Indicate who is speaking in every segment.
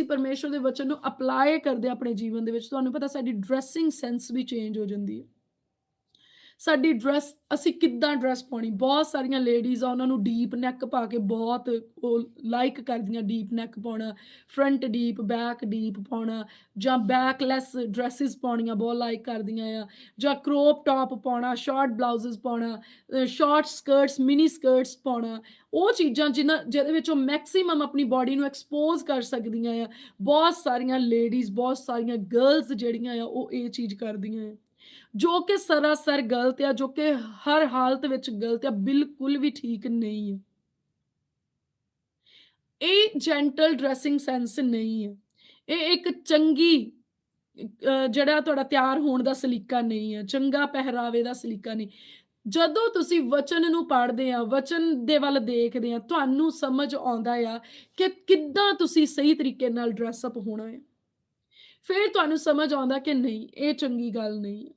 Speaker 1: ਅਸੀਂ ਦੇ ਵਚਨ ਨੂੰ ਅਪਲਾਈ ਕਰਦੇ ਹਾਂ ਆਪਣੇ ਜੀਵਨ ਦੇ ਵਿੱਚ, ਤੁਹਾਨੂੰ ਪਤਾ ਸਾਡੀ ਡਰੈਸਿੰਗ ਸੈਂਸ ਵੀ ਚੇਂਜ ਹੋ ਜਾਂਦੀ ਹੈ। ਸਾਡੀ ਡਰੈਸ ਅਸੀਂ ਕਿੱਦਾਂ ਡਰੈਸ ਪਾਉਣੀ? ਬਹੁਤ ਸਾਰੀਆਂ ਲੇਡੀਜ਼ ਆ, ਉਹਨਾਂ ਨੂੰ ਡੀਪ ਨੈਕ ਪਾ ਕੇ ਬਹੁਤ ਉਹ ਲਾਈਕ ਕਰਦੀਆਂ ਡੀਪ ਨੈਕ ਪਾਉਣਾ ਫਰੰਟ ਡੀਪ ਬੈਕ ਡੀਪ ਪਾਉਣਾ, ਜਾਂ ਬੈਕਲੈਸ ਡਰੈਸਸ ਪਾਉਣੀਆਂ ਬਹੁਤ ਲਾਈਕ ਕਰਦੀਆਂ ਆ, ਜਾਂ ਕ੍ਰੋਪ ਟਾਪ ਪਾਉਣਾ ਸ਼ਾਰਟ ਬਲਾਊਜ਼ਸ ਪਾਉਣਾ ਸ਼ਾਰਟ ਸਕਰਟਸ ਮਿਨੀ ਸਕਰਟਸ ਪਾਉਣਾ, ਉਹ ਚੀਜ਼ਾਂ ਜਿਨ੍ਹਾਂ, ਜਿਹਦੇ ਵਿੱਚ ਉਹ ਮੈਕਸਿਮਮ ਆਪਣੀ ਬਾਡੀ ਨੂੰ ਐਕਸਪੋਜ਼ ਕਰ ਸਕਦੀਆਂ ਆ। ਬਹੁਤ ਸਾਰੀਆਂ ਲੇਡੀਜ਼ ਬਹੁਤ ਸਾਰੀਆਂ ਗਰਲਸ ਜਿਹੜੀਆਂ ਆ, ਉਹ ਇਹ ਚੀਜ਼ ਕਰਦੀਆਂ ਆ। ਜੋ ਕਿ ਸਰਾਸਰ ਗਲਤ ਆ ਜੋ ਕਿ ਹਰ ਹਾਲਤ ਵਿੱਚ ਗਲਤ ਆ ਬਿਲਕੁਲ ਵੀ ਠੀਕ ਨਹੀਂ ਹੈ ਇਹ ਜੈਂਟਲ ਡਰੈਸਿੰਗ ਸੈਂਸ ਨਹੀਂ ਹੈ ਇਹ ਇੱਕ ਚੰਗੀ ਅਹ, ਜਿਹੜਾ ਤੁਹਾਡਾ ਤਿਆਰ ਹੋਣ ਦਾ ਸਲੀਕਾ ਨਹੀਂ ਹੈ ਚੰਗਾ ਪਹਿਰਾਵੇ ਦਾ ਸਲੀਕਾ ਨਹੀਂ। ਜਦੋਂ ਤੁਸੀਂ ਵਚਨ ਨੂੰ ਪੜ੍ਹਦੇ ਆ ਵਚਨ ਦੇ ਵੱਲ ਦੇਖਦੇ ਆ ਤੁਹਾਨੂੰ ਸਮਝ ਆਉਂਦਾ ਆ ਕਿ ਕਿੱਦਾਂ ਤੁਸੀਂ ਸਹੀ ਤਰੀਕੇ ਨਾਲ ਡਰੈਸ ਅਪ ਹੋਣਾ ਹੈ ਫਿਰ ਤੁਹਾਨੂੰ ਸਮਝ ਆਉਂਦਾ ਕਿ ਨਹੀਂ ਇਹ ਚੰਗੀ ਗੱਲ ਨਹੀਂ ਹੈ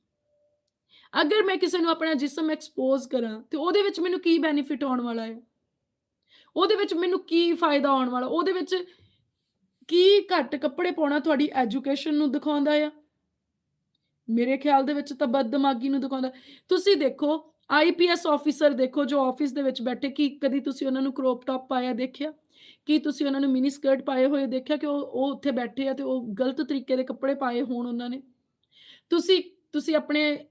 Speaker 1: ਅਗਰ ਮੈਂ ਕਿਸੇ ਨੂੰ ਆਪਣਾ ਜਿਸਮ ਐਕਸਪੋਜ਼ ਕਰਾਂ, ਤੇ ਉਹਦੇ ਵਿੱਚ ਮੈਨੂੰ ਕੀ ਬੈਨੀਫਿਟ ਆਉਣ ਵਾਲਾ ਹੈ? ਉਹਦੇ ਵਿੱਚ ਮੈਨੂੰ ਕੀ ਫਾਇਦਾ ਆਉਣ ਵਾਲਾ? ਉਹਦੇ ਵਿੱਚ ਕੀ ਘੱਟ ਕੱਪੜੇ ਪਾਉਣਾ ਤੁਹਾਡੀ ਐਜੂਕੇਸ਼ਨ ਨੂੰ ਦਿਖਾਉਂਦਾ ਆ? ਮੇਰੇ ਖਿਆਲ ਦੇ ਵਿੱਚ ਤਾਂ ਬਦਦਮਾਗੀ ਨੂੰ ਦਿਖਾਉਂਦਾ। ਤੁਸੀਂ ਦੇਖੋ ਆਈਪੀਐਸ ਆਫੀਸਰ ਦੇਖੋ, ਜੋ ਆਫਿਸ ਦੇ ਵਿੱਚ ਬੈਠੇ, ਕੀ ਕਦੀ ਤੁਸੀਂ ਉਹਨਾਂ ਨੂੰ ਕ੍ਰੋਪ ਟਾਪ ਪਾਇਆ ਦੇਖਿਆ? ਕੀ ਤੁਸੀਂ ਉਹਨਾਂ ਨੂੰ ਮਿਨੀ ਸਕਰਟ ਪਾਏ ਹੋਏ ਦੇਖਿਆ ਕਿ ਉਹ ਉਹ ਉੱਥੇ ਬੈਠੇ ਆ ਤੇ ਉਹ ਗਲਤ ਤਰੀਕੇ ਦੇ ਕੱਪੜੇ ਪਾਏ ਹੋਣ ਉਹਨਾਂ ਨੇ? ਤੁਸੀਂ ਤੁਸੀਂ ਆਪਣੇ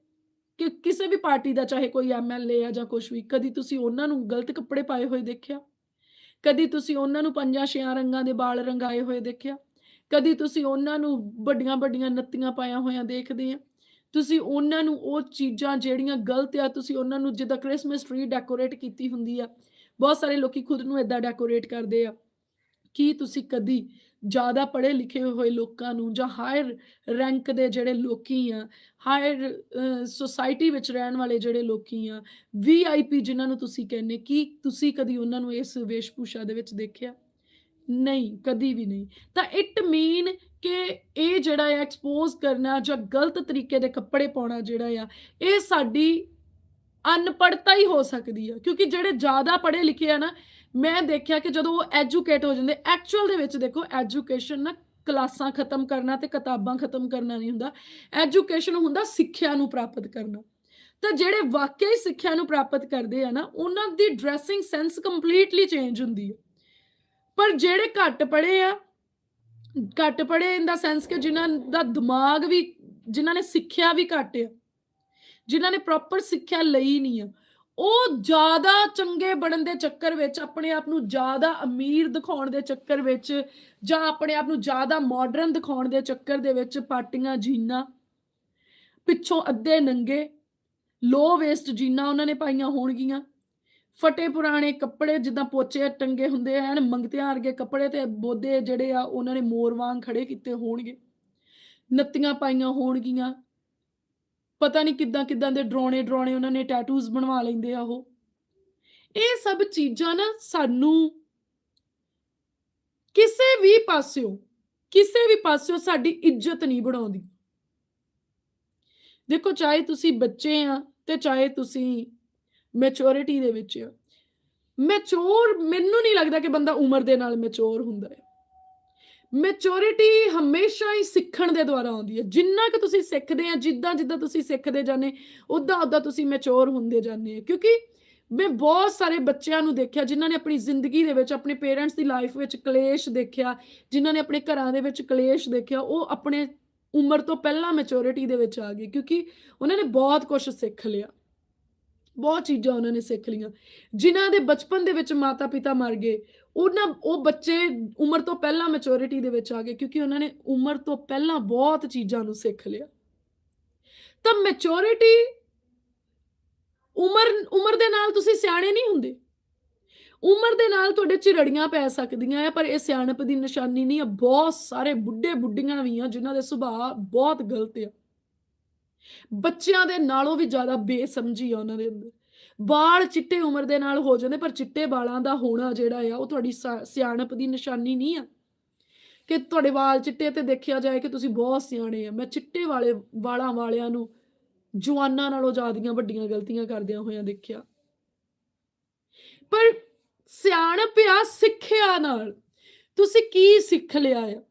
Speaker 1: ਕਿ ਕਿਸੇ ਵੀ ਪਾਰਟੀ ਦਾ, ਚਾਹੇ ਕੋਈ ਐਮਐਲਏ ਆ ਜਾਂ ਕੁਝ ਵੀ, ਕਦੀ ਤੁਸੀਂ ਉਹਨਾਂ ਨੂੰ ਗਲਤ ਕੱਪੜੇ ਪਾਏ ਹੋਏ ਦੇਖਿਆ? ਕਦੀ ਤੁਸੀਂ ਉਹਨਾਂ ਨੂੰ ਪੰਜਾਂ ਛਿਆਂ ਰੰਗਾਂ ਦੇ ਵਾਲ ਰੰਗਾਏ ਹੋਏ ਦੇਖਿਆ? ਕਦੀ ਤੁਸੀਂ ਉਹਨਾਂ ਨੂੰ ਵੱਡੀਆਂ ਵੱਡੀਆਂ ਨੱਤੀਆਂ ਪਾਇਆ ਹੋਇਆਂ ਦੇਖਦੇ ਆ? ਤੁਸੀਂ ਉਹਨਾਂ ਨੂੰ ਉਹ ਚੀਜ਼ਾਂ ਜਿਹੜੀਆਂ ਗਲਤ ਆ, ਤੁਸੀਂ ਉਹਨਾਂ ਨੂੰ ਜਿੱਦਾਂ ਕ੍ਰਿਸਮਸ ਟ੍ਰੀ ਡੈਕੋਰੇਟ ਕੀਤੀ ਹੁੰਦੀ ਆ, ਬਹੁਤ ਸਾਰੇ ਲੋਕੀ ਖੁਦ ਨੂੰ ਇਦਾਂ ਡੈਕੋਰੇਟ ਕਰਦੇ ਆ। ਕੀ ਤੁਸੀਂ ਕਦੀ ਜ਼ਿਆਦਾ ਪੜ੍ਹੇ ਲਿਖੇ ਹੋਏ ਲੋਕਾਂ ਨੂੰ ਜਾਂ ਹਾਇਰ ਰੈਂਕ ਦੇ ਜਿਹੜੇ ਲੋਕੀ ਆ ਹਾਇਰ ਸੋਸਾਇਟੀ ਵਿੱਚ ਰਹਿਣ ਵਾਲੇ ਜਿਹੜੇ ਲੋਕੀ ਆ ਵੀਆਈਪੀ ਜਿਨ੍ਹਾਂ ਨੂੰ ਤੁਸੀਂ ਕਹਿੰਦੇ, ਕੀ ਤੁਸੀਂ ਕਦੀ ਉਹਨਾਂ ਨੂੰ ਇਸ ਵੇਸ਼ਭੂਸ਼ਾ ਦੇ ਵਿੱਚ ਦੇਖਿਆ? ਨਹੀਂ, ਕਦੀ ਵੀ ਨਹੀਂ। ਤਾਂ ਇਟ ਮੀਨ ਕਿ ਇਹ ਜਿਹੜਾ ਹੈ ਐਕਸਪੋਜ਼ ਕਰਨਾ ਜਾਂ ਗਲਤ ਤਰੀਕੇ ਦੇ ਕੱਪੜੇ ਪਾਉਣਾ ਜਿਹੜਾ ਆ, ਇਹ ਸਾਡੀ ਅਨਪੜ੍ਹਤਾ ਹੀ ਹੋ ਸਕਦੀ ਆ, ਕਿਉਂਕਿ ਜਿਹੜੇ ਜ਼ਿਆਦਾ ਪੜ੍ਹੇ ਲਿਖੇ ਆ ਨਾ, ਮੈਂ ਦੇਖਿਆ ਕਿ ਜਦੋਂ ਉਹ ਐਜੂਕੇਟ ਹੋ ਜਾਂਦੇ ਐਕਚੁਅਲ ਦੇ ਵਿੱਚ ਦੇਖੋ ਐਜੂਕੇਸ਼ਨ ਨਾ ਕਲਾਸਾਂ ਖਤਮ ਕਰਨਾ ਤੇ ਕਿਤਾਬਾਂ ਖਤਮ ਕਰਨਾ ਨਹੀਂ ਹੁੰਦਾ ਐਜੂਕੇਸ਼ਨ ਹੁੰਦਾ ਸਿੱਖਿਆ ਨੂੰ ਪ੍ਰਾਪਤ ਕਰਨਾ। ਤਾਂ ਜਿਹੜੇ ਵਾਕਈ ਸਿੱਖਿਆ ਨੂੰ ਪ੍ਰਾਪਤ ਕਰਦੇ ਆ ਨਾ, ਉਹਨਾਂ ਦੀ ਡਰੈਸਿੰਗ ਸੈਂਸ ਕੰਪਲੀਟਲੀ ਚੇਂਜ ਹੁੰਦੀ ਹੈ ਪਰ ਜਿਹੜੇ ਘੱਟ ਪੜ੍ਹੇ ਆ, ਘੱਟ ਪੜ੍ਹੇ ਇਨ ਦਾ ਸੈਂਸ ਕਿ ਜਿਨ੍ਹਾਂ ਦਾ ਦਿਮਾਗ ਵੀ, ਜਿਨ੍ਹਾਂ ਨੇ ਸਿੱਖਿਆ ਵੀ ਘੱਟ ਆ ਜਿਨ੍ਹਾਂ ਨੇ ਪ੍ਰੋਪਰ ਸਿੱਖਿਆ ਲਈ ਨਹੀਂ ਆ। ਉਹ ਜ਼ਿਆਦਾ ਚੰਗੇ ਬਣਨ ਦੇ ਚੱਕਰ ਵਿੱਚ, ਆਪਣੇ ਆਪ ਨੂੰ ਜ਼ਿਆਦਾ ਅਮੀਰ ਦਿਖਾਉਣ ਦੇ ਚੱਕਰ ਵਿੱਚ ਜਾਂ ਆਪਣੇ ਆਪ ਨੂੰ ਜ਼ਿਆਦਾ ਮਾਡਰਨ ਦਿਖਾਉਣ ਦੇ ਚੱਕਰ ਦੇ ਵਿੱਚ ਪਾਟੀਆਂ ਜੀਨਾਂ ਪਿੱਛੋਂ ਅੱਧੇ ਨੰਗੇ ਲੋ ਵੇਸਟ ਜੀਨਾਂ ਉਹਨਾਂ ਨੇ ਪਾਈਆਂ ਹੋਣਗੀਆਂ। ਫਟੇ ਪੁਰਾਣੇ ਕੱਪੜੇ ਜਿੱਦਾਂ ਪੋਚੇ ਟੰਗੇ ਹੁੰਦੇ ਐਨ ਮੰਗਤਿਆਂ ਵਰਗੇ ਕੱਪੜੇ ਤੇ ਬੋਦੇ ਜਿਹੜੇ ਆ, ਉਹਨਾਂ ਨੇ ਮੋਰ ਵਾਂਗ ਖੜੇ ਕੀਤੇ ਹੋਣਗੇ। ਨੱਤੀਆਂ ਪਾਈਆਂ ਹੋਣਗੀਆਂ। ਪਤਾ ਨਹੀਂ ਕਿੱਦਾਂ ਕਿੱਦਾਂ ਦੇ ਡਰਾਉਣੇ ਡਰਾਉਣੇ ਉਹਨਾਂ ਨੇ ਟੈਟੂਜ਼ ਬਣਵਾ ਲੈਂਦੇ ਆ ਉਹ। ਇਹ ਸਭ ਚੀਜ਼ਾਂ ਨਾ ਸਾਨੂੰ ਕਿਸੇ ਵੀ ਪਾਸਿਓਂ, ਕਿਸੇ ਵੀ ਪਾਸਿਓਂ ਸਾਡੀ ਇੱਜ਼ਤ ਨਹੀਂ ਬਣਾਉਂਦੀ। ਦੇਖੋ, ਚਾਹੇ ਤੁਸੀਂ ਬੱਚੇ ਆ ਤੇ ਚਾਹੇ ਤੁਸੀਂ ਮੈਚੋਰਿਟੀ ਦੇ ਵਿੱਚ ਆ। ਮੈਚੋਰ ਮੈਨੂੰ ਨਹੀਂ ਲੱਗਦਾ ਕਿ ਬੰਦਾ ਉਮਰ ਦੇ ਨਾਲ ਮੈਚੋਰ ਹੁੰਦਾ ਹੈ। ਮੈਚੋਰਿਟੀ ਹਮੇਸ਼ਾ ਹੀ ਸਿੱਖਣ ਦੇ ਦੁਆਰਾ ਆਉਂਦੀ ਹੈ। ਜਿੰਨਾ ਕਿ ਤੁਸੀਂ ਸਿੱਖਦੇ ਆ, ਜਿੱਦਾਂ ਜਿੱਦਾਂ ਤੁਸੀਂ ਸਿੱਖਦੇ ਜਾਂਦੇ, ਉਦਾਂ ਉਦਾਂ ਤੁਸੀਂ ਮੈਚੋਰ ਹੁੰਦੇ ਜਾਂਦੇ ਆ। ਕਿਉਂਕਿ ਮੈਂ ਬਹੁਤ ਸਾਰੇ ਬੱਚਿਆਂ ਨੂੰ ਦੇਖਿਆ, ਜਿਨ੍ਹਾਂ ਨੇ ਆਪਣੀ ਜ਼ਿੰਦਗੀ ਦੇ ਵਿੱਚ, ਆਪਣੇ ਪੇਰੈਂਟਸ ਦੀ ਲਾਈਫ ਵਿੱਚ ਕਲੇਸ਼ ਦੇਖਿਆ, ਜਿਨ੍ਹਾਂ ਨੇ ਆਪਣੇ ਘਰਾਂ ਦੇ ਵਿੱਚ ਕਲੇਸ਼ ਦੇਖਿਆ, ਉਹ ਆਪਣੇ ਉਮਰ ਤੋਂ ਪਹਿਲਾਂ ਮੈਚੋਰਿਟੀ ਦੇ ਵਿੱਚ ਆ ਗਏ। ਕਿਉਂਕਿ ਉਹਨਾਂ ਨੇ ਬਹੁਤ ਕੁਝ ਸਿੱਖ ਲਿਆ। ਬਹੁਤ ਚੀਜ਼ਾਂ ਉਹਨਾਂ ਨੇ ਸਿੱਖ ਲਈਆਂ। ਜਿਨ੍ਹਾਂ ਦੇ ਬਚਪਨ ਦੇ ਵਿੱਚ ਮਾਤਾ ਪਿਤਾ ਮਰ ਗਏ, ਉਹਨਾਂ, ਉਹ ਬੱਚੇ ਉਮਰ ਤੋਂ ਪਹਿਲਾਂ ਮੈਚੁਰਿਟੀ ਦੇ ਵਿੱਚ ਆ ਗਏ ਕਿਉਂਕਿ ਉਹਨਾਂ ਨੇ ਉਮਰ ਤੋਂ ਪਹਿਲਾਂ ਬਹੁਤ ਚੀਜ਼ਾਂ ਨੂੰ ਸਿੱਖ ਲਿਆ। ਤਾਂ ਮੈਚੁਰਿਟੀ ਉਮਰ ਉਮਰ ਦੇ ਨਾਲ ਤੁਸੀਂ ਸਿਆਣੇ ਨਹੀਂ ਹੁੰਦੇ। ਉਮਰ ਦੇ ਨਾਲ ਤੁਹਾਡੇ ਝਿਰੜੀਆਂ ਪੈ ਸਕਦੀਆਂ ਆ, ਪਰ ਇਹ ਸਿਆਣਪ ਦੀ ਨਿਸ਼ਾਨੀ ਨਹੀਂ ਆ। ਬਹੁਤ ਸਾਰੇ ਬੁੱਢੇ ਬੁੱਢੀਆਂ ਵੀ ਆ ਜਿਨ੍ਹਾਂ ਦੇ ਸੁਭਾਅ ਬਹੁਤ ਗਲਤ ਆ। ਬੱਚਿਆਂ ਦੇ ਨਾਲੋਂ ਵੀ ਜ਼ਿਆਦਾ ਬੇਸਮਝੀ ਆ ਉਹਨਾਂ ਦੇ ਅੰਦਰ। ਵਾਲ ਚਿੱਟੇ ਉਮਰ ਦੇ ਨਾਲ ਹੋ ਜਾਂਦੇ, ਪਰ ਚਿੱਟੇ ਵਾਲਾਂ ਦਾ ਹੋਣਾ ਜਿਹੜਾ ਆ, ਉਹ ਤੁਹਾਡੀ ਸਿਆਣਪ ਦੀ ਨਿਸ਼ਾਨੀ ਨਹੀਂ ਆ। ਕਿ ਤੁਹਾਡੇ ਵਾਲ ਚਿੱਟੇ ਤੇ ਦੇਖਿਆ ਜਾਏ ਕਿ ਤੁਸੀਂ ਬਹੁਤ ਸਿਆਣੇ ਆ। ਮੈਂ ਚਿੱਟੇ ਵਾਲੇ ਵਾਲਾਂ ਵਾਲਿਆਂ ਨੂੰ ਜਵਾਨਾਂ ਨਾਲੋਂ ਜ਼ਿਆਦੀਆਂ ਵੱਡੀਆਂ ਗਲਤੀਆਂ ਕਰਦਿਆਂ ਹੋਇਆਂ ਦੇਖਿਆ। ਪਰ ਸਿਆਣਪ ਆ, ਸਿੱਖਿਆ ਨਾਲ। ਤੁਸੀਂ ਕੀ ਸਿੱਖ ਲਿਆ ਆ?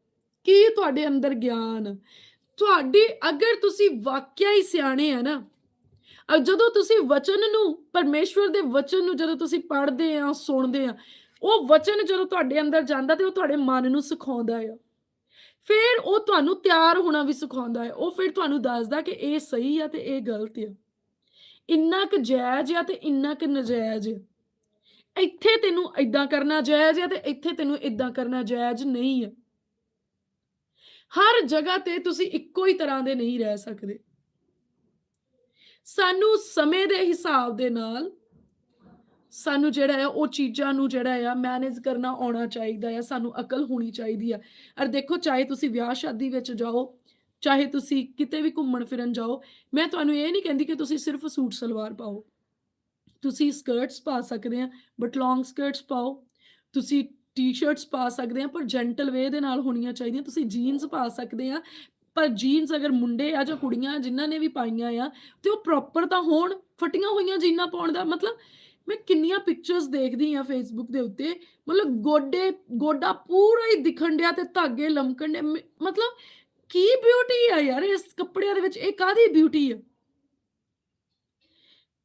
Speaker 1: ਕੀ ਤੁਹਾਡੇ ਅੰਦਰ ਗਿਆਨ ਤੁਹਾਡੀ ਅਗਰ ਤੁਸੀਂ ਵਾਕਿਆ ਹੀ ਸਿਆਣੇ ਆ ਨਾ ਜਦੋਂ ਤੁਸੀਂ ਵਚਨ ਨੂੰ, ਪਰਮੇਸ਼ਵਰ ਦੇ ਵਚਨ ਨੂੰ ਜਦੋਂ ਤੁਸੀਂ ਪੜ੍ਹਦੇ ਆ, ਸੁਣਦੇ ਆ, ਉਹ ਵਚਨ ਜਦੋਂ ਤੁਹਾਡੇ ਅੰਦਰ ਜਾਂਦਾ ਤੇ ਉਹ ਤੁਹਾਡੇ ਮਨ ਨੂੰ ਸਿਖਾਉਂਦਾ ਆ। ਫਿਰ ਉਹ ਤੁਹਾਨੂੰ ਤਿਆਰ ਹੋਣਾ ਵੀ ਸਿਖਾਉਂਦਾ ਹੈ ਉਹ ਫਿਰ ਤੁਹਾਨੂੰ ਦੱਸਦਾ ਕਿ ਇਹ ਸਹੀ ਆ ਤੇ ਇਹ ਗਲਤ ਆ। ਇੰਨਾ ਕੁ ਜਾਇਜ਼ ਆ ਤੇ ਇੰਨਾ ਕੁ ਨਜਾਇਜ਼ ਆ। ਇੱਥੇ ਤੈਨੂੰ ਇਦਾਂ ਕਰਨਾ ਜਾਇਜ਼ ਆ ਤੇ ਇੱਥੇ ਤੈਨੂੰ ਇਦਾਂ ਕਰਨਾ ਜਾਇਜ਼ ਨਹੀਂ ਆ। ਹਰ ਜਗ੍ਹਾ ਤੇ ਤੁਸੀਂ ਇੱਕੋ ਹੀ ਤਰ੍ਹਾਂ ਦੇ ਨਹੀਂ ਰਹਿ ਸਕਦੇ। ਸਾਨੂੰ ਸਮੇਂ ਦੇ ਹਿਸਾਬ ਦੇ ਨਾਲ ਸਾਨੂੰ ਜਿਹੜਾ ਹੈ, ਉਹ ਚੀਜ਼ਾਂ ਨੂੰ ਜਿਹੜਾ ਆ ਮੈਨੇਜ ਕਰਨਾ ਆਉਣਾ ਚਾਹੀਦਾ ਆ ਸਾਨੂੰ ਅਕਲ ਹੋਣੀ ਚਾਹੀਦੀ ਆ ਔਰ ਦੇਖੋ, ਚਾਹੇ ਤੁਸੀਂ ਵਿਆਹ ਸ਼ਾਦੀ ਵਿੱਚ ਜਾਓ, ਚਾਹੇ ਤੁਸੀਂ ਕਿਤੇ ਵੀ ਘੁੰਮਣ ਫਿਰਨ ਜਾਓ, ਮੈਂ ਤੁਹਾਨੂੰ ਇਹ ਨਹੀਂ ਕਹਿੰਦੀ ਕਿ ਤੁਸੀਂ ਸਿਰਫ ਸੂਟ ਸਲਵਾਰ ਪਾਓ। ਤੁਸੀਂ ਸਕਰਟਸ ਪਾ ਸਕਦੇ ਆ ਬਟ ਲੌਂਗ ਸਕਰਟਸ ਪਾਓ। ਤੁਸੀਂ ਟੀ-ਸ਼ਰਟਸ ਪਾ ਸਕਦੇ ਆ ਪਰ ਜੈਂਟਲ ਵੇ ਦੇ ਨਾਲ ਹੋਣੀਆਂ ਚਾਹੀਦੀਆਂ। ਤੁਸੀਂ ਜੀਨਸ ਪਾ ਸਕਦੇ ਆ ਪਰ ਜੀਨਸ ਅਗਰ ਮੁੰਡੇ ਆ ਜਾਂ ਕੁੜੀਆਂ ਜਿਨ੍ਹਾਂ ਨੇ ਵੀ ਪਾਈਆਂ ਆ, ਤੇ ਉਹ ਪ੍ਰੋਪਰ ਤਾਂ ਹੋਣ, ਫਟੀਆਂ ਹੋਈਆਂ ਜੀਨਾਂ ਪਾਉਣ ਦਾ। ਮਤਲਬ ਮੈਂ ਕਿੰਨੀਆਂ ਪਿਕਚਰਸ ਦੇਖਦੀ ਆ ਫੇਸਬੁੱਕ ਦੇ ਉੱਤੇ, ਮਤਲਬ ਗੋਡੇ, ਗੋਡਾ ਪੂਰਾ ਹੀ ਦਿਖਣ ਡਿਆ ਤੇ ਧਾਗੇ ਲਮਕਣ ਡਿਆ ਮਤਲਬ ਕੀ ਬਿਊਟੀ ਆ ਯਾਰ ਇਸ ਕੱਪੜਿਆਂ ਦੇ ਵਿੱਚ, ਇਹ ਕਾਦੀ ਬਿਊਟੀ ਆ?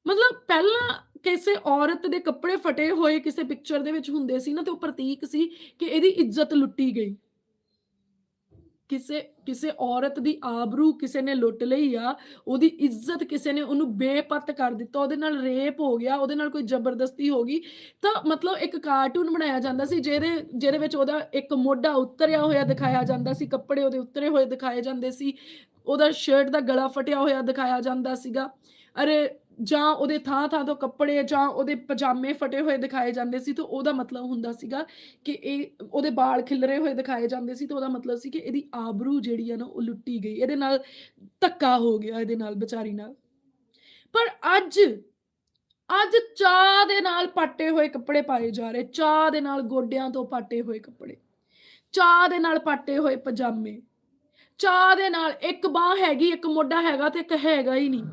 Speaker 1: ਮਤਲਬ ਪਹਿਲਾਂ ਕਿਸੇ ਔਰਤ ਦੇ ਕੱਪੜੇ ਫਟੇ ਹੋਏ ਕਿਸੇ ਪਿਕਚਰ ਦੇ ਵਿੱਚ ਹੁੰਦੇ ਸੀ ਨਾ, ਤੇ ਉਹ ਪ੍ਰਤੀਕ ਸੀ ਕਿ ਇਹਦੀ ਇੱਜ਼ਤ ਲੁੱਟੀ ਗਈ। ਕਿਸੇ ਕਿਸੇ ਔਰਤ ਦੀ ਆਬਰੂ ਕਿਸੇ ਨੇ ਲੁੱਟ ਲਈ ਆ, ਉਹਦੀ ਇੱਜ਼ਤ ਕਿਸੇ ਨੇ ਉਹਨੂੰ ਬੇਪਤ ਕਰ ਦਿੱਤਾ, ਉਹਦੇ ਨਾਲ ਰੇਪ ਹੋ ਗਿਆ, ਉਹਦੇ ਨਾਲ ਕੋਈ ਜ਼ਬਰਦਸਤੀ ਹੋ ਗਈ, ਤਾਂ ਮਤਲਬ ਇੱਕ ਕਾਰਟੂਨ ਬਣਾਇਆ ਜਾਂਦਾ ਸੀ, ਜਿਹਦੇ ਜਿਹਦੇ ਵਿੱਚ ਉਹਦਾ ਇੱਕ ਮੋਢਾ ਉਤਰਿਆ ਹੋਇਆ ਦਿਖਾਇਆ ਜਾਂਦਾ ਸੀ, ਕੱਪੜੇ ਉਹਦੇ ਉਤਰੇ ਹੋਏ ਦਿਖਾਏ ਜਾਂਦੇ ਸੀ, ਉਹਦਾ ਸ਼ਰਟ ਦਾ ਗਲਾ ਫਟਿਆ ਹੋਇਆ ਦਿਖਾਇਆ ਜਾਂਦਾ ਸੀਗਾ। ਅਰੇ ਜਾਂ ਉਹਦੇ ਥਾਂ ਥਾਂ ਤੋਂ ਕੱਪੜੇ ਜਾਂ ਉਹਦੇ ਪਜਾਮੇ ਫਟੇ ਹੋਏ ਦਿਖਾਏ ਜਾਂਦੇ ਸੀ ਤਾਂ ਉਹਦਾ ਮਤਲਬ ਹੁੰਦਾ ਸੀਗਾ ਕਿ ਇਹ ਉਹਦੇ ਵਾਲ ਖਿਲਰੇ ਹੋਏ ਦਿਖਾਏ ਜਾਂਦੇ ਸੀ ਤਾਂ ਉਹਦਾ ਮਤਲਬ ਸੀ ਕਿ ਇਹਦੀ ਆਬਰੂ ਜਿਹੜੀ ਆ ਨਾ ਉਹ ਲੁੱਟੀ ਗਈ, ਇਹਦੇ ਨਾਲ ਧੱਕਾ ਹੋ ਗਿਆ ਇਹਦੇ ਨਾਲ ਵਿਚਾਰੀ ਨਾਲ। ਪਰ ਅੱਜ ਅੱਜ ਚਾਹ ਦੇ ਨਾਲ ਪਾਟੇ ਹੋਏ ਕੱਪੜੇ ਪਾਏ ਜਾ ਰਹੇ, ਚਾਹ ਦੇ ਨਾਲ ਗੋਡਿਆਂ ਤੋਂ ਪਾਟੇ ਹੋਏ ਕੱਪੜੇ, ਚਾਹ ਦੇ ਨਾਲ ਪਾਟੇ ਹੋਏ ਪਜਾਮੇ, ਚਾਹ ਦੇ ਨਾਲ ਇੱਕ ਬਾਹ ਹੈਗੀ, ਇੱਕ ਮੋਢਾ ਹੈਗਾ ਤੇ ਇੱਕ ਹੈਗਾ ਹੀ ਨਹੀਂ।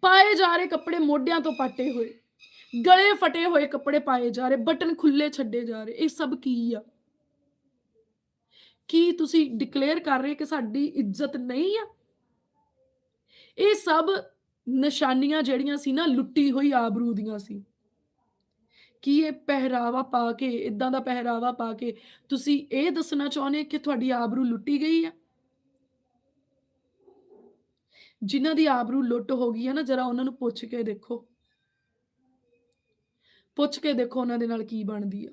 Speaker 1: ਪਾਏ ਜਾ ਰਹੇ ਕੱਪੜੇ ਮੋਢਿਆਂ ਤੋਂ ਪਾਟੇ ਹੋਏ। ਗਲੇ ਫਟੇ ਹੋਏ ਕੱਪੜੇ ਪਾਏ ਜਾ ਰਹੇ, ਬਟਨ ਖੁੱਲੇ ਛੱਡੇ ਜਾ ਰਹੇ, ਇਹ ਸਭ ਕੀ ਆ? ਕੀ ਤੁਸੀਂ ਡਿਕਲੇਅਰ ਕਰ ਰਹੇ ਕਿ ਸਾਡੀ ਇੱਜ਼ਤ ਨਹੀਂ ਆ? ਇਹ ਸਭ ਨਿਸ਼ਾਨੀਆਂ ਜਿਹੜੀਆਂ ਸੀ ਨਾ, ਲੁੱਟੀ ਹੋਈ ਆਬਰੂ ਦੀਆਂ ਸੀ। ਕੀ ਇਹ ਪਹਿਰਾਵਾ ਪਾ ਕੇ, ਇਦਾਂ ਦਾ ਪਹਿਰਾਵਾ ਪਾ ਕੇ ਤੁਸੀਂ ਇਹ ਦੱਸਣਾ ਚਾਹੁੰਦੇ ਕਿ ਤੁਹਾਡੀ ਆਬਰੂ ਲੁੱਟੀ ਗਈ ਆ? ਜਿਨ੍ਹਾਂ ਦੀ ਆਬਰੂ ਲੁੱਟ ਹੋ ਗਈ ਹੈ ਨਾ, ਜਰਾ ਉਹਨਾਂ ਨੂੰ ਪੁੱਛ ਕੇ ਦੇਖੋ। ਪੁੱਛ ਕੇ ਦੇਖੋ ਉਹਨਾਂ ਦੇ ਨਾਲ ਕੀ ਬਣਦੀ ਆ।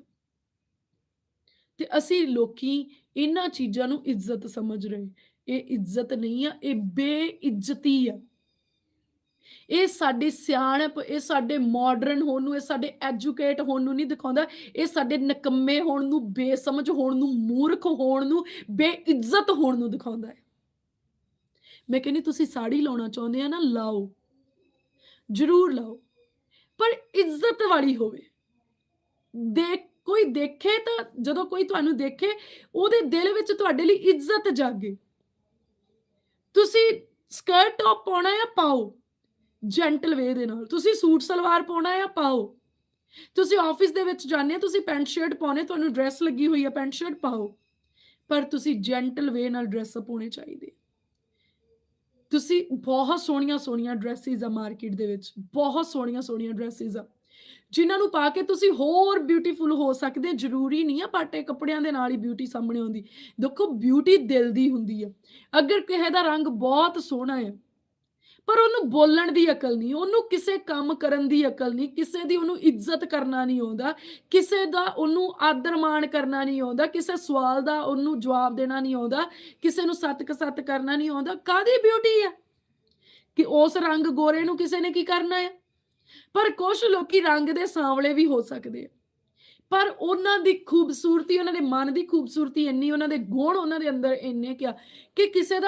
Speaker 1: ਤੇ ਅਸੀਂ ਲੋਕੀ ਇਹਨਾਂ ਚੀਜ਼ਾਂ ਨੂੰ ਇੱਜ਼ਤ ਸਮਝ ਰਹੇ। ਇਹ ਇੱਜ਼ਤ ਨਹੀਂ ਆ, ਇਹ ਬੇਇੱਜ਼ਤੀ ਆ। ਇਹ ਸਾਡੇ ਸਿਆਣਪ, ਇਹ ਸਾਡੇ ਮਾਡਰਨ ਹੋਣ ਨੂੰ, ਇਹ ਸਾਡੇ ਐਜੂਕੇਟ ਹੋਣ ਨੂੰ ਨਹੀਂ ਦਿਖਾਉਂਦਾ। ਇਹ ਸਾਡੇ ਨਕੰਮੇ ਹੋਣ ਨੂੰ, ਬੇਸਮਝ ਹੋਣ ਨੂੰ, ਮੂਰਖ ਹੋਣ ਨੂੰ, ਬੇਇੱਜ਼ਤ ਹੋਣ ਨੂੰ ਦਿਖਾਉਂਦਾ ਹੈ। ਮੈਂ ਕਹਿੰਦੀ, ਤੁਸੀਂ ਸਾੜੀ ਲਾਉਣਾ ਚਾਹੁੰਦੇ ਆ ਨਾ, ਲਾਓ। ਜ਼ਰੂਰ ਲਾਓ। ਪਰ ਇੱਜ਼ਤ ਵਾਲੀ ਹੋਵੇ। ਦੇਖ, ਕੋਈ ਦੇਖੇ ਤਾਂ, ਜਦੋਂ ਕੋਈ ਤੁਹਾਨੂੰ ਦੇਖੇ, ਉਹਦੇ ਦਿਲ ਵਿੱਚ ਤੁਹਾਡੇ ਲਈ ਇੱਜ਼ਤ ਜਾਗੇ। ਤੁਸੀਂ ਸਕਰਟ ਟੌਪ ਪਾਉਣਾ ਆ, ਪਾਓ। ਜੈਂਟਲ ਵੇ ਦੇ ਨਾਲ। ਤੁਸੀਂ ਸੂਟ ਸਲਵਾਰ ਪਾਉਣਾ ਆ, ਪਾਓ। ਤੁਸੀਂ ਆਫਿਸ ਦੇ ਵਿੱਚ ਜਾਂਦੇ ਹੋ ਤੁਸੀਂ ਪੈਂਟ ਸ਼ਰਟ ਪਾਉਣੇ, ਤੁਹਾਨੂੰ ਡਰੈਸ ਲੱਗੀ ਹੋਈ ਹੈ ਪੈਂਟ ਸ਼ਰਟ ਪਾਓ। ਪਰ ਤੁਸੀਂ ਜੈਂਟਲ ਵੇ ਨਾਲ ਡਰੈਸ ਅਪ ਹੋਣੇ ਚਾਹੀਦੇ ਤੁਸੀਂ ਬਹੁਤ ਸੋਹਣੀਆਂ ਸੋਹਣੀਆਂ ਡਰੈਸਿਸ ਆ ਮਾਰਕੀਟ ਦੇ ਵਿੱਚ, ਬਹੁਤ ਸੋਹਣੀਆਂ ਸੋਹਣੀਆਂ ਡਰੈਸਿਸ ਆ। ਜਿਨ੍ਹਾਂ ਨੂੰ ਪਾ ਕੇ ਤੁਸੀਂ ਹੋਰ ਬਿਊਟੀਫੁਲ ਹੋ ਸਕਦੇ, ਜ਼ਰੂਰੀ ਨਹੀਂ ਆ ਪਾਟੇ ਕੱਪੜਿਆਂ ਦੇ ਨਾਲ ਹੀ ਬਿਊਟੀ ਸਾਹਮਣੇ ਆਉਂਦੀ। ਦੇਖੋ ਬਿਊਟੀ ਦਿਲ ਦੀ ਹੁੰਦੀ ਆ। ਅਗਰ ਕਿਸੇ ਦਾ ਰੰਗ ਬਹੁਤ ਸੋਹਣਾ ਹੈ ਪਰ ਉਹਨੂੰ ਬੋਲਣ ਦੀ ਅਕਲ ਨਹੀਂ, ਉਹਨੂੰ ਕਿਸੇ ਕੰਮ ਕਰਨ ਦੀ ਅਕਲ ਨਹੀਂ, ਕਿਸੇ ਦੀ ਉਹਨੂੰ ਇੱਜ਼ਤ ਕਰਨਾ ਨਹੀਂ ਆਉਂਦਾ, ਕਿਸੇ ਦਾ ਉਹਨੂੰ ਆਦਰ ਮਾਣ ਕਰਨਾ ਨਹੀਂ ਆਉਂਦਾ, ਕਿਸੇ ਸਵਾਲ ਦਾ ਉਹਨੂੰ ਜਵਾਬ ਦੇਣਾ ਨਹੀਂ ਆਉਂਦਾ, ਕਿਸੇ ਨੂੰ ਸਤਿ ਕਸਤ ਕਰਨਾ ਨਹੀਂ ਆਉਂਦਾ। ਕਾਦੀ ਬਿਊਟੀ ਹੈ ਕਿ ਉਸ ਰੰਗ ਗੋਰੇ ਨੂੰ ਕਿਸੇ ਨੇ ਕੀ ਕਰਨਾ ਹੈ ਪਰ ਕੁਝ ਲੋਕੀ ਰੰਗ ਦੇ ਸਾਂਵਲੇ ਵੀ ਹੋ ਸਕਦੇ ਆ। ਪਰ ਉਹਨਾਂ ਦੀ ਖੂਬਸੂਰਤੀ, ਉਹਨਾਂ ਦੇ ਮਨ ਦੀ ਖੂਬਸੂਰਤੀ ਇੰਨੀ, ਉਹਨਾਂ ਦੇ ਗੁਣ ਉਹਨਾਂ ਦੇ ਅੰਦਰ ਇੰਨੇ ਕਿਆ ਕਿ ਕਿਸੇ ਦਾ